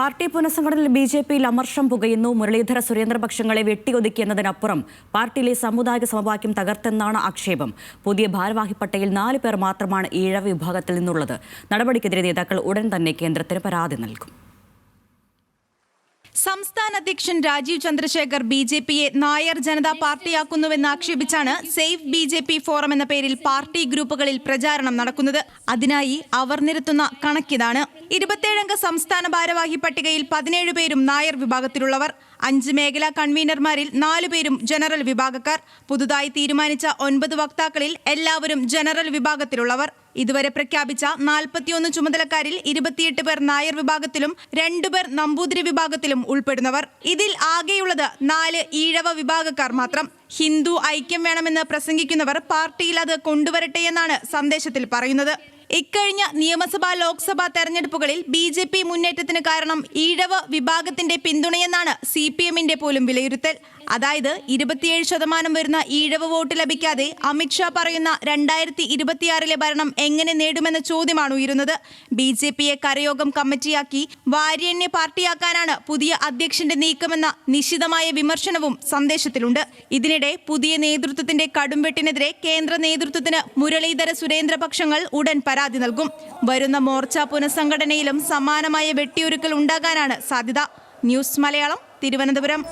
Party പുനഃസംഘടനയിൽ B J പിയിൽ അമർഷം പുകയുന്നു. മുരളീധര സുരേന്ദ്ര പക്ഷങ്ങളെ വെട്ടിയൊതുക്കിയെന്നതിനപ്പുറം പാർട്ടിയിലെ സാമുദായിക സമവാക്യം തകർത്തെന്നാണ് ആക്ഷേപം. പുതിയ ഭാരവാഹി പട്ടയിൽ നാല് പേർ മാത്രമാണ് ഈഴവ വിഭാഗത്തിൽ നിന്നുള്ളത്. നടപടിക്കെതിരെ നേതാക്കൾ ഉടൻ തന്നെ കേന്ദ്രത്തിന് പരാതി നൽകും. സംസ്ഥാന അധ്യക്ഷൻ രാജീവ് ചന്ദ്രശേഖർ ബി ജെ പിയെ നായർ ജനതാ പാർട്ടിയാക്കുന്നുവെന്ന് ആക്ഷേപിച്ചാണ് safe B J P forum എന്ന പേരിൽ പാർട്ടി ഗ്രൂപ്പുകളിൽ പ്രചാരണം നടക്കുന്നത്. അതിനായി അവർ നിരത്തുന്ന കണക്കിതാണ്. ഇരുപത്തേഴംഗ സംസ്ഥാന ഭാരവാഹി പട്ടികയിൽ പതിനേഴ് പേരും നായർ വിഭാഗത്തിലുള്ളവർ. അഞ്ച് മേഖലാ കൺവീനർമാരിൽ നാലുപേരും ജനറൽ വിഭാഗക്കാർ. പുതുതായി തീരുമാനിച്ച ഒൻപത് വക്താക്കളിൽ എല്ലാവരും ജനറൽ വിഭാഗത്തിലുള്ളവർ. ഇതുവരെ പ്രഖ്യാപിച്ച നാൽപ്പത്തിയൊന്ന് ചുമതലക്കാരിൽ ഇരുപത്തിയെട്ട് പേർ നായർ വിഭാഗത്തിലും രണ്ടുപേർ നമ്പൂതിരി വിഭാഗത്തിലും ഉൾപ്പെടുന്നവർ. ഇതിൽ ആകെയുള്ളത് നാല് ഈഴവ വിഭാഗക്കാർ മാത്രം. ഹിന്ദു ഐക്യം വേണമെന്ന് പ്രസംഗിക്കുന്നവർ പാർട്ടിയിൽ അത് കൊണ്ടുവരട്ടെ എന്നാണ് സന്ദേശത്തിൽ പറയുന്നത്. ഇക്കഴിഞ്ഞ നിയമസഭാ ലോക്സഭാ തെരഞ്ഞെടുപ്പുകളിൽ ബി ജെ പി മുന്നേറ്റത്തിന് കാരണം ഈഴവ വിഭാഗത്തിന്റെ പിന്തുണയെന്നാണ് സി പി എമ്മിന്റെ പോലും വിലയിരുത്തൽ. അതായത് ഇരുപത്തിയേഴ് ശതമാനം വരുന്ന ഈഴവ വോട്ട് ലഭിക്കാതെ അമിത്ഷാ പറയുന്ന രണ്ടായിരത്തി ഇരുപത്തിയാറിലെ ഭരണം എങ്ങനെ നേടുമെന്ന ചോദ്യമാണ് ഉയരുന്നത്. ബി ജെ പിയെ കരയോഗം കമ്മിറ്റിയാക്കി വാര്യണ്യ പാർട്ടിയാക്കാനാണ് പുതിയ അധ്യക്ഷന്റെ നീക്കമെന്ന നിശിതമായ വിമർശനവും സന്ദേശത്തിലുണ്ട്. ഇതിനിടെ പുതിയ നേതൃത്വത്തിന്റെ കടുംവെട്ടിനെതിരെ കേന്ദ്ര നേതൃത്വത്തിന് മുരളീധര സുരേന്ദ്രപക്ഷങ്ങൾ ഉടൻ പരാതി നൽകും. വരുന്ന മോർച്ച പുനഃസംഘടനയിലും സമാനമായ വെട്ടിയൊരുക്കൽ ഉണ്ടാകാനാണ് സാധ്യത. ന്യൂസ് മലയാളം തിരുവനന്തപുരം.